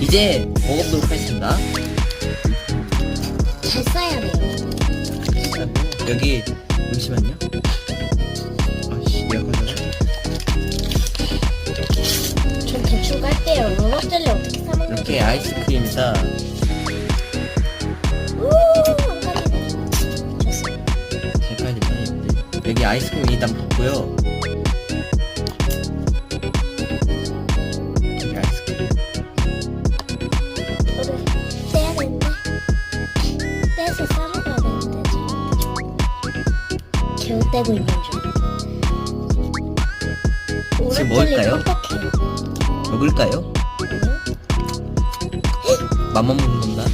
이제 먹어보도록 하겠습니다. 잘 써야 돼요. 여기 잠시만요. 아씨 내가 가져가. 전 대충 깔게요. 로봇젤리 어떻게 사먹는 이렇게 아이스크림에다 우, 안 가리네. 좋습니다. 잘 까야 된다 여러분들. 여기 아이스크림 일단 붓고요. 떼서 썰어야 되는데. 지금 떼고 있는 중. 지금 먹을까요? 먹을까요? 아니요? 맘만 먹는 건가?